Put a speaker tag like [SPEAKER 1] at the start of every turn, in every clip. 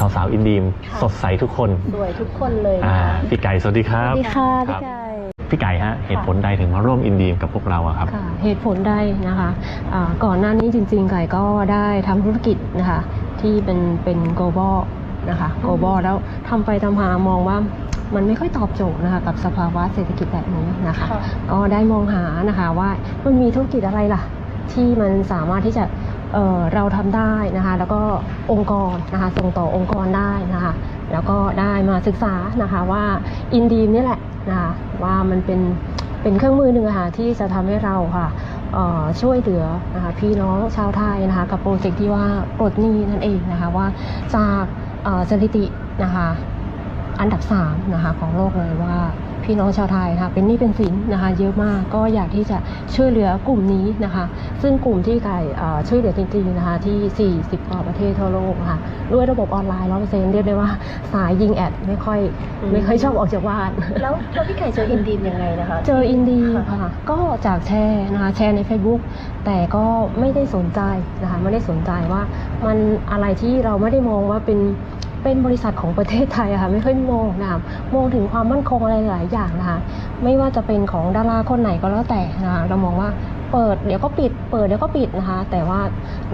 [SPEAKER 1] สาวๆอินดีม
[SPEAKER 2] ค่ะ
[SPEAKER 1] สดใสทุกคน
[SPEAKER 2] สวยทุกคนเลย
[SPEAKER 1] อ่า
[SPEAKER 2] นะคะ
[SPEAKER 1] พี่ไก่สวัสดีครับ
[SPEAKER 2] สวัสดีค่ะ
[SPEAKER 1] ครับ
[SPEAKER 2] พี่ไก่
[SPEAKER 1] พี่ไก่ฮะเหตุผลใดถึงมาร่วมอินดีมกับพวกเราอะครับ
[SPEAKER 3] ค่ะเหตุผลได้นะคะอ่าก่อนหน้านี้จริงๆไก่ก็ได้ทำธุรกิจนะคะที่เป็นเป็น global นะคะ global แล้วทำไปทำมามองว่ามันไม่ค่อยตอบโจทย์นะคะกับสภาวะเศรษฐกิจแบบนี้นะคะ
[SPEAKER 2] ค่ะ
[SPEAKER 3] ก็ได้มองหานะคะว่ามันมีธุรกิจอะไรล่ะ ที่มันสามารถที่จะ เเราทำได้นะคะแล้วก็องค์กรนะคะส่งต่อองค์กรได้นะคะแล้วก็ได้มาศึกษานะคะว่าอินดีมนี่แหละนะคะว่ามันเป็นเป็นเครื่องมือหนึ่งะค่ะที่จะทำให้เราค่ะช่วยเหลือนะคะพี่น้องชาวไทยนะคะกับโปรเจกต์ที่ว่าปลดหนี้นั่นเองนะคะว่าจากสถิตินะคะอันดับ3นะคะของโลกเลยว่า พี่น้องชาวไทยนะคะเป็นหนี้เป็นสินนะคะเยอะมากก็อยากที่จะช่วยเหลือกลุ่มนี้นะคะ ซึ่งกลุ่มที่ไก่เอ่อช่วยเหลือจริงๆนะคะที่ 40กว่าประเทศทั่วโลกค่ะด้วยระบบออนไลน์ร้อยเปอร์เซ็นต์เรียกได้ว่าสายยิงแอดไม่ค่อย
[SPEAKER 2] อืม
[SPEAKER 3] ไม่ค่อยชอบออกจากบ้าน
[SPEAKER 2] แล้วแล้วพี่ไก่เจออินดีมยังไงนะคะ
[SPEAKER 3] เจออินดี
[SPEAKER 2] ค่ะ
[SPEAKER 3] ค่ะก็จากแชร์นะคะแชร์ใน Facebook แต่ก็ไม่ได้สนใจนะคะไม่ได้สนใจว่ามันอะไรที่เราไม่ได้มองว่าเป็น เป็นบริษัทของประเทศไทยอะค่ะไม่ค่อยมองนะคะมองถึงความมั่นคงอะไรหลายอย่างนะคะไม่ว่าจะเป็นของดาราคนไหนก็แล้วแต่นะคะเรามองว่าเปิดเดี๋ยวก็ปิด เปิดเดี๋ยวก็ปิดนะคะ แต่ว่า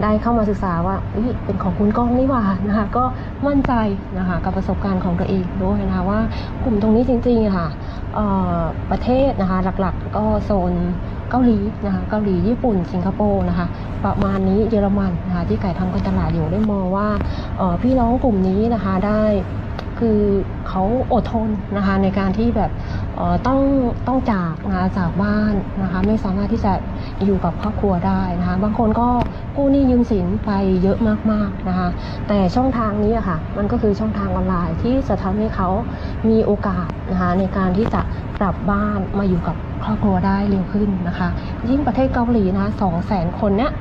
[SPEAKER 3] ได้เข้ามาศึกษาว่าเป็นของคุณก้องนี่หว่านะคะก็มั่นใจนะคะกับประสบการณ์ของตัวเองด้วยนะคะว่ากลุ่มตรงนี้จริงๆค่ะประเทศนะคะหลักๆก็โซน เกาหลีนะคะเกาหลีญี่ปุ่นสิงคโปร์นะคะประมาณนี้เยอรมันนะคะที่ไก่ทำการตลาดอยู่ได้มองว่าอ่อพี่น้องกลุ่มนี้นะคะได้คือเขาอดทนนะคะในการที่แบบออต้องต้องจากนะจากบ้านนะคะไม่สามารถที่จะอยู่กับครอบครัวได้นะคะบางคนก็กู้หนี้ยืมสินไปเยอะมากๆนะคะแต่ช่องทางนี้อะค่ะมันก็คือช่องทางออนไลน์ที่จะทำให้เขามีโอกาสนะคะในการที่จะกลับบ้านมาอยู่กับครอบครัวได้เร็วขึ้นนะคะ ยิ่งประเทศเกาหลีนะคะสองแสนคนเนี้ย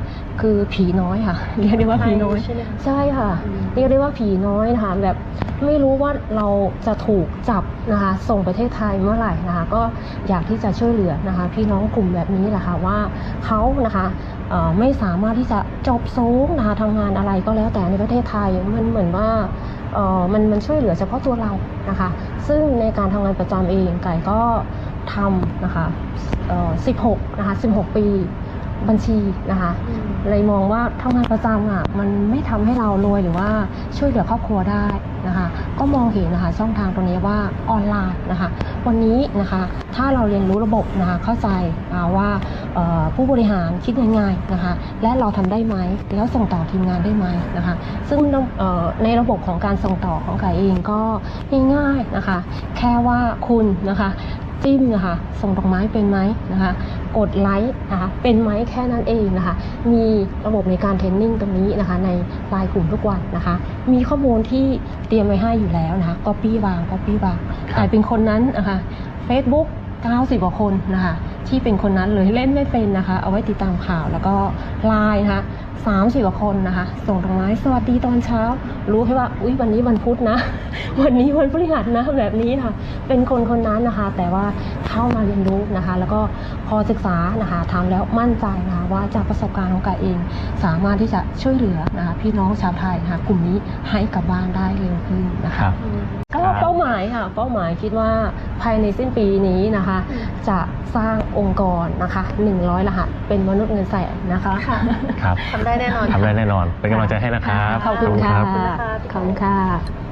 [SPEAKER 3] คือผีน้อยค่ะเรียกได้ว่าผีน้อย
[SPEAKER 2] ใช่ไหมคะ
[SPEAKER 3] ใช่ค่ะ
[SPEAKER 2] อืม
[SPEAKER 3] เรียกได้ว่าผีน้อยนะคะแบบไม่รู้ว่าเราจะถูกจับนะคะส่งประเทศไทยเมื่อไหร่นะคะก็อยากที่จะช่วยเหลือนะคะพี่น้องกลุ่มแบบนี้แหละค่ะว่าเขานะคะเอ่อไม่สามารถที่จะจบสูงนะคะทำงานอะไรก็แล้วแต่ในประเทศไทยมันเหมือนว่า เอ่อมันมันช่วยเหลือเฉพาะตัวเรานะคะ ซึ่งในการทำงานประจำเองไก่ก็ทำนะคะเอ่อ16นะคะ16ปีบัญชีนะคะ
[SPEAKER 2] อืม
[SPEAKER 3] เลยมองว่าทำงานประจำอะมันไม่ทำให้เรารวยหรือว่าช่วยเหลือครอบครัวได้นะคะ ก็มองเห็นนะคะช่องทางตรงนี้ว่าออนไลน์นะคะ วันนี้นะคะถ้าเราเรียนรู้ระบบนะคะเข้าใจอ่าว่าเอ่อ ผู้บริหารคิดยังไงนะคะและเราทำได้ไหมแล้วส่งต่อทีมงานได้ไหมนะคะซึ่งเอ่อในระบบของการส่งต่อของไก่เองก็ง่ายๆนะคะแค่ว่าคุณนะคะจิ้มนะคะส่งดอกไม้เป็นไหมนะคะกดไลค์นะคะเป็นไหมแค่นั้นเองนะคะมีระบบในการเทรนนิ่งตรงนี้นะคะในไลน์กลุ่มทุกวันนะคะมีข้อมูลที่เตรียมไว้ให้อยู่แล้วนะคะก็ปี้วางก็ปี้วาง
[SPEAKER 1] ครับ
[SPEAKER 3] กลายเป็นคนนั้นนะคะ Facebook 90กว่าคนนะคะ ที่เป็นคนนั้นเลยเล่นไม่เป็นนะคะ เอาไว้ติดตามข่าวแล้วก็ไลน์นะคะสามสิบกว่าคนนะคะ ส่งดอกไม้สวัสดีตอนเช้า รู้แค่ว่าอุ้ยวันนี้วันพุธนะ วันนี้วันพฤหัสนะแบบนี้ค่ะ เป็นคนคนนั้นนะคะ แต่ว่าเข้ามาเรียนรู้นะคะ แล้วก็พอศึกษานะคะทำแล้วมั่นใจนะคะว่าจากประสบการณ์ของกายเอง สามารถที่จะช่วยเหลือนะคะพี่น้องชาวไทยนะคะกลุ่มนี้ให้กลับบ้านได้เร็วขึ้นนะ
[SPEAKER 1] ค
[SPEAKER 3] คะ
[SPEAKER 1] รับ
[SPEAKER 2] อืม
[SPEAKER 3] ก็
[SPEAKER 1] ครับ
[SPEAKER 3] เป้าหมายค่ะ เป้าหมายคิดว่าภายในสิ้นปีนี้นะคะ
[SPEAKER 2] อืม
[SPEAKER 3] จะสร้างองค์กรนะคะ 100 รหัสเป็นมนุษย์เงินแสนนะคะ
[SPEAKER 2] ค่ะ
[SPEAKER 1] ครับ
[SPEAKER 2] ทำได้แน่นอน
[SPEAKER 1] ทำได้แน่นอน เป็นกำลังใจให้นะครับ
[SPEAKER 3] ขอบคุณค่ะ
[SPEAKER 2] ขอบคุณนะคะ
[SPEAKER 3] ขอบคุณค่ะ